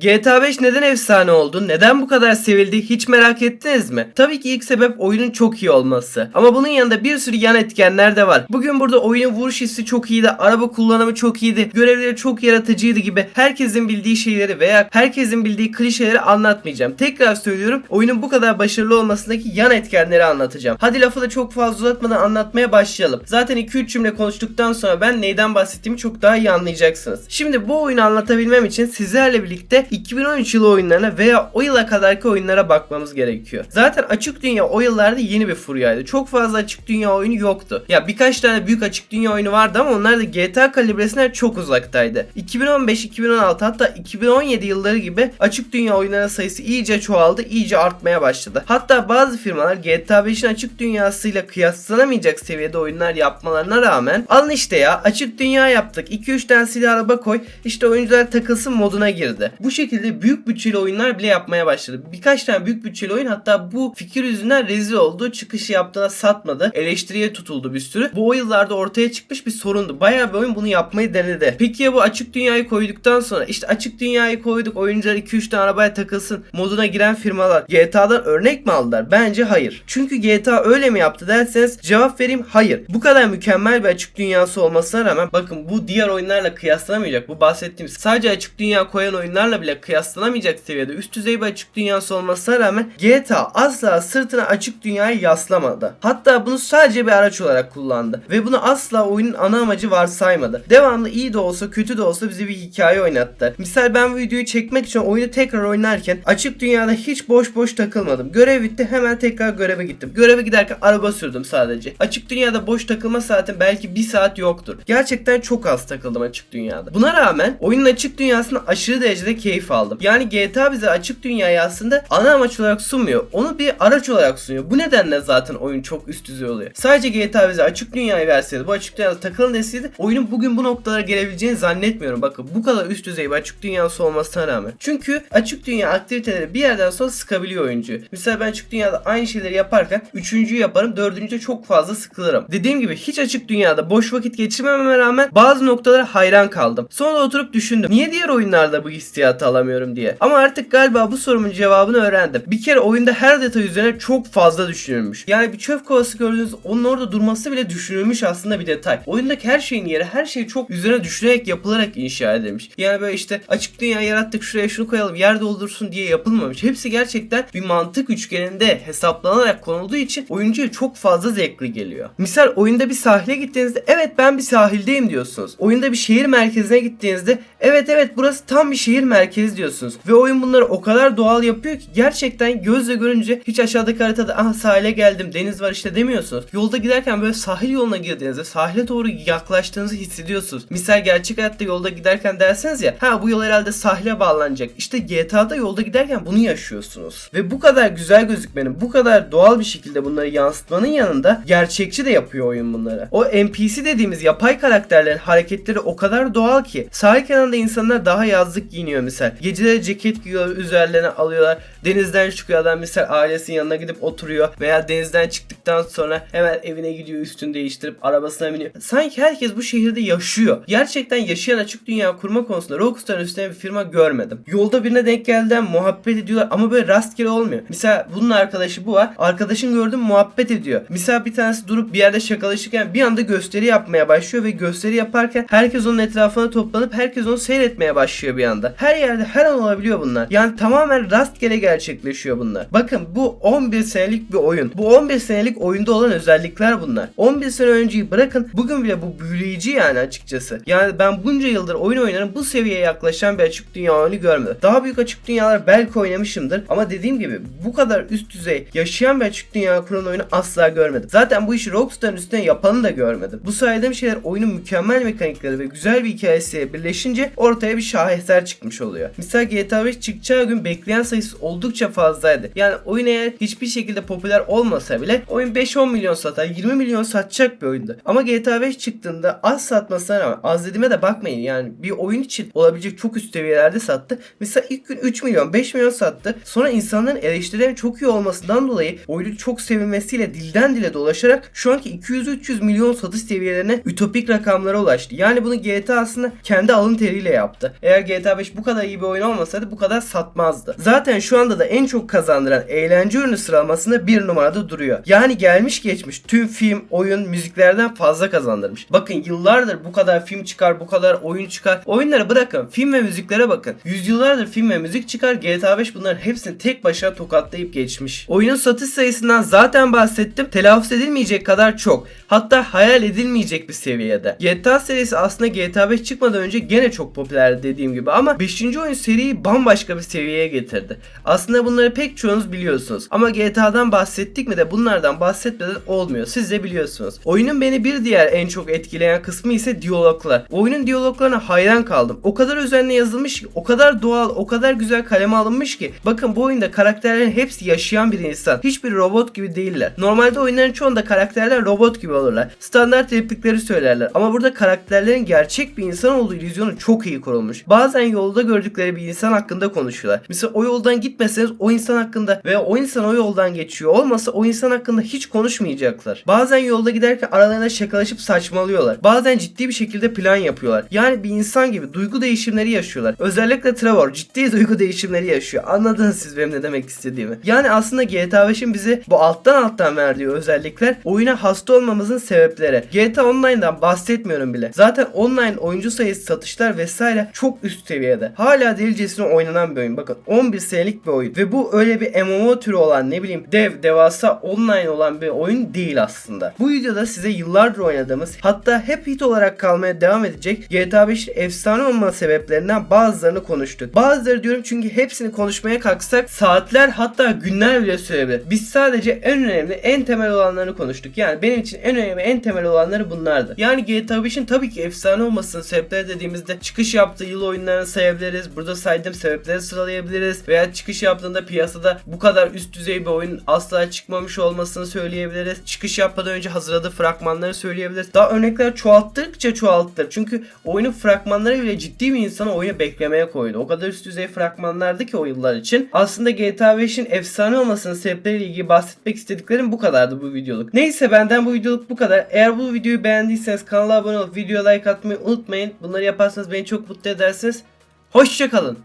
GTA 5 neden efsane oldu? Neden bu kadar sevildi? Hiç merak ettiniz mi? Tabii ki ilk sebep oyunun çok iyi olması. Ama bunun yanında bir sürü yan etkenler de var. Bugün burada oyunun vuruş hissi çok iyiydi, araba kullanımı çok iyiydi, görevleri çok yaratıcıydı gibi herkesin bildiği şeyleri veya herkesin bildiği klişeleri anlatmayacağım. Tekrar söylüyorum oyunun bu kadar başarılı olmasındaki yan etkenleri anlatacağım. Hadi lafı da çok fazla uzatmadan anlatmaya başlayalım. Zaten 2-3 cümle konuştuktan sonra ben neyden bahsettiğimi çok daha iyi anlayacaksınız. Şimdi bu oyunu anlatabilmem için sizlerle birlikte 2013 yılı oyunlarına veya o yıla kadarki oyunlara bakmamız gerekiyor. Zaten açık dünya o yıllarda yeni bir furyaydı. Çok fazla açık dünya oyunu yoktu. Ya birkaç tane büyük açık dünya oyunu vardı ama onlar da GTA kalibresine çok uzaktaydı. 2015, 2016 hatta 2017 yılları gibi açık dünya oyunları sayısı iyice çoğaldı, iyice artmaya başladı. Hatta bazı firmalar GTA 5'in açık dünyasıyla kıyaslanamayacak seviyede oyunlar yapmalarına rağmen alın işte ya açık dünya yaptık. 2-3 tane silah araba koy işte oyuncular takılsın moduna girdi. Bu şekilde büyük bütçeli oyunlar bile yapmaya başladı. Birkaç tane büyük bütçeli oyun hatta bu fikir yüzünden rezil oldu. Çıkışı yaptığına satmadı. Eleştiriye tutuldu bir sürü. Bu o yıllarda ortaya çıkmış bir sorundu. Bayağı bir oyun bunu yapmayı denedi. Peki ya bu açık dünyayı koyduktan sonra işte açık dünyayı koyduk oyuncular 2-3 tane arabaya takılsın moduna giren firmalar GTA'dan örnek mi aldılar? Bence hayır. Çünkü GTA öyle mi yaptı derseniz cevap vereyim hayır. Bu kadar mükemmel bir açık dünyası olmasına rağmen bakın bu diğer oyunlarla kıyaslanamayacak. Bu bahsettiğimiz sadece açık dünya koyan oyunlarla bile kıyaslanamayacak seviyede üst düzey bir açık dünyası olmasına rağmen GTA asla sırtına açık dünyayı yaslamadı. Hatta bunu sadece bir araç olarak kullandı. Ve bunu asla oyunun ana amacı varsaymadı. Devamlı iyi de olsa kötü de olsa bize bir hikaye oynattı. Misal ben bu videoyu çekmek için oyunu tekrar oynarken açık dünyada hiç boş boş takılmadım. Görev bitti hemen tekrar göreve gittim. Göreve giderken araba sürdüm sadece. Açık dünyada boş takılma saatim belki bir saat yoktur. Gerçekten çok az takıldım açık dünyada. Buna rağmen oyunun açık dünyasını aşırı derecede keyif aldım. Yani GTA bize açık dünyayı aslında ana amaç olarak sunmuyor. Onu bir araç olarak sunuyor. Bu nedenle zaten oyun çok üst düzey oluyor. Sadece GTA bize açık dünyayı verseydi, bu açık dünyada takılın deseydi oyunun bugün bu noktalara gelebileceğini zannetmiyorum. Bakın bu kadar üst düzey bir açık dünyası olmasına rağmen. Çünkü açık dünya aktiviteleri bir yerden sonra sıkabiliyor oyuncuyu. Mesela ben açık dünyada aynı şeyleri yaparken üçüncüyü yaparım, dördüncüde çok fazla sıkılırım. Dediğim gibi hiç açık dünyada boş vakit geçirmememe rağmen bazı noktalara hayran kaldım. Sonra oturup düşündüm. Niye diğer oyunlarda bu hissiyatı alamıyorum diye. Ama artık galiba bu sorumun cevabını öğrendim. Bir kere oyunda her detay üzerine çok fazla düşünülmüş. Yani bir çöp kovası gördüğünüz onun orada durması bile düşünülmüş aslında bir detay. Oyundaki her şeyin yeri her şey çok üzerine düşünerek yapılarak inşa edilmiş. Yani böyle işte açık dünya yarattık şuraya şunu koyalım yer doldursun diye yapılmamış. Hepsi gerçekten bir mantık üçgeninde hesaplanarak konulduğu için oyuncuya çok fazla zevkli geliyor. Misal oyunda bir sahile gittiğinizde evet ben bir sahildeyim diyorsunuz. Oyunda bir şehir merkezine gittiğinizde evet evet burası tam bir şehir merkezi diyorsunuz. Ve oyun bunları o kadar doğal yapıyor ki gerçekten gözle görünce hiç aşağıdaki haritada aha sahile geldim deniz var işte demiyorsunuz. Yolda giderken böyle sahil yoluna girdiğinizde sahile doğru yaklaştığınızı hissediyorsunuz. Misal gerçek hayatta yolda giderken derseniz ya ha bu yol herhalde sahile bağlanacak. İşte GTA'da yolda giderken bunu yaşıyorsunuz. Ve bu kadar güzel gözükmenin, bu kadar doğal bir şekilde bunları yansıtmanın yanında gerçekçi de yapıyor oyun bunları. O NPC dediğimiz yapay karakterlerin hareketleri o kadar doğal ki sahil kenarında insanlar daha yazlık giyiniyor misal. Geceleri ceket giyiyor, üzerlerine alıyorlar. Denizden çıkıyor adam misal ailesinin yanına gidip oturuyor veya denizden çıktıktan sonra hemen evine gidiyor üstünü değiştirip arabasına biniyor. Sanki herkes bu şehirde yaşıyor. Gerçekten yaşayan açık dünya kurma konusunda Rockstar'ın üstüne bir firma görmedim. Yolda birine denk geldiğinde muhabbet ediyorlar ama böyle rastgele olmuyor. Mesela bunun arkadaşı bu var. Arkadaşın gördüm muhabbet ediyor. Mesela bir tanesi durup bir yerde şakalaşırken bir anda gösteri yapmaya başlıyor ve gösteri yaparken herkes onun etrafına toplanıp herkes onu seyretmeye başlıyor bir anda. Her yerde her an olabiliyor bunlar. Yani tamamen rastgele gerçekleşiyor bunlar. Bakın bu 11 senelik bir oyun. Bu 11 senelik oyunda olan özellikler bunlar. 11 sene önceyi bırakın bugün bile bu büyüleyici yani açıkçası. Yani ben bunca yıldır oyun oynarım bu seviyeye yaklaşan bir açık dünya oyunu görmedim. Daha büyük açık dünyalar belki oynamışımdır ama dediğim gibi bu kadar üst düzey yaşayan bir açık dünya kuran oyunu asla görmedim. Zaten bu işi Rockstar'ın üstüne yapanı da görmedim. Bu saydığım şeyler oyunun mükemmel mekanikleri ve güzel bir hikayesiyle birleşince ortaya bir şaheser çıkmış oluyor. Misal GTA 5 çıkacağı gün bekleyen sayısı oldukça fazlaydı. Yani oyun eğer hiçbir şekilde popüler olmasa bile oyun 5-10 milyon satar, 20 milyon satacak bir oyundu. Ama GTA 5 çıktığında az satmasına rağmen az dediğime de bakmayın yani bir oyun için olabilecek çok üst seviyelerde sattı. Mesela ilk gün 3 milyon 5 milyon sattı. Sonra insanların eleştirilerin çok iyi olmasından dolayı oyunun çok sevilmesiyle dilden dile dolaşarak şu anki 200-300 milyon satış seviyelerine ütopik rakamlara ulaştı. Yani bunu GTA aslında kendi alın teriyle yaptı. Eğer GTA 5 bu kadar iyi bir oyun olmasaydı bu kadar satmazdı. Zaten şu anda da en çok kazandıran eğlence ürünü sıralamasında bir numarada duruyor. Yani gelmiş geçmiş tüm film, oyun, müziklerden fazla kazandırmış. Bakın yıllardır bu kadar film çıkar, bu kadar oyun çıkar. Oyunları bırakın, film ve müziklere bakın. Yüzyıllardır film ve müzik çıkar, GTA 5 bunların hepsini tek başına tokatlayıp geçmiş. Oyunun satış sayısından zaten bahsettim. Telaffuz edilmeyecek kadar çok. Hatta hayal edilmeyecek bir seviyede. GTA serisi aslında GTA 5 çıkmadan önce gene çok popülerdi dediğim gibi ama 5. oyun seriyi bambaşka bir seviyeye getirdi. Aslında bunları pek çoğunuz biliyorsunuz. Ama GTA'dan bahsettik mi de bunlardan bahsetmeden olmuyor. Siz de biliyorsunuz. Oyunun beni bir diğer en çok etkileyen kısmı ise diyaloglar. Oyunun diyaloglarına hayran kaldım. O kadar özenle yazılmış ki, o kadar doğal, o kadar güzel kaleme alınmış ki. Bakın bu oyunda karakterlerin hepsi yaşayan bir insan. Hiçbir robot gibi değiller. Normalde oyunların çoğunda karakterler robot gibi olurlar. Standart replikleri söylerler. Ama burada karakterlerin gerçek bir insan olduğu illüzyonu çok iyi kurulmuş. Bazen yolda gördükleri bir insan hakkında konuşuyorlar. Mesela o yoldan gitmeseniz o insan hakkında veya o insan o yoldan geçiyor olmasa o insan hakkında hiç konuşmayacaklar. Bazen yolda giderken aralarında şakalaşıp saçmalıyorlar. Bazen ciddi bir şekilde plan yapıyorlar. Yani bir insan gibi duygu değişimleri yaşıyorlar. Özellikle Trevor ciddi duygu değişimleri yaşıyor. Anladınız siz benim ne demek istediğimi. Yani aslında GTA 5'in bize bu alttan alttan verdiği özellikler oyuna hasta olmamızın sebepleri. GTA Online'dan bahsetmiyorum bile. Zaten online oyuncu sayısı satışlar vesaire çok üst seviyede. Hala delicesine oynanan bir oyun. Bakın 11 senelik bir oyun. Ve bu öyle bir MMO türü olan ne bileyim dev devasa online olan bir oyun değil aslında. Bu videoda size yıllardır oynadığımız hatta hep hit olarak kalmaya devam edecek GTA 5'in efsane olma sebeplerinden bazılarını konuştuk. Bazıları diyorum çünkü hepsini konuşmaya kalksak saatler hatta günler bile sürebilir. Biz sadece en önemli en temel olanlarını konuştuk. Yani benim için en önemli en temel olanları bunlardı. Yani GTA 5'in tabii ki efsane olmasının sebepleri dediğimizde çıkış yaptığı yıl oyunlarını sayabiliriz. Burada saydığım sebepleri sıralayabiliriz. Veya çıkış yaptığında piyasada bu kadar üst düzey bir oyun asla çıkmamış olmasını söyleyebiliriz. Çıkış yapmadan önce hazırladığı fragmanları söyleyebiliriz. Daha örnekler çoğalttıkça çoğaltır. Çünkü oyunun fragmanları bile ciddi bir insanı oyuna beklemeye koydu. O kadar üst düzey fragmanlardı ki o yıllar için. Aslında GTA 5'in efsane olmasının sebepleriyle ilgili bahsetmek istediklerim bu kadardı bu videoluk. Neyse benden bu videoluk bu kadar. Eğer bu videoyu beğendiyseniz kanala abone olup video like atmayı unutmayın. Bunları yaparsanız beni çok mutlu edersiniz. Hoşçakalın.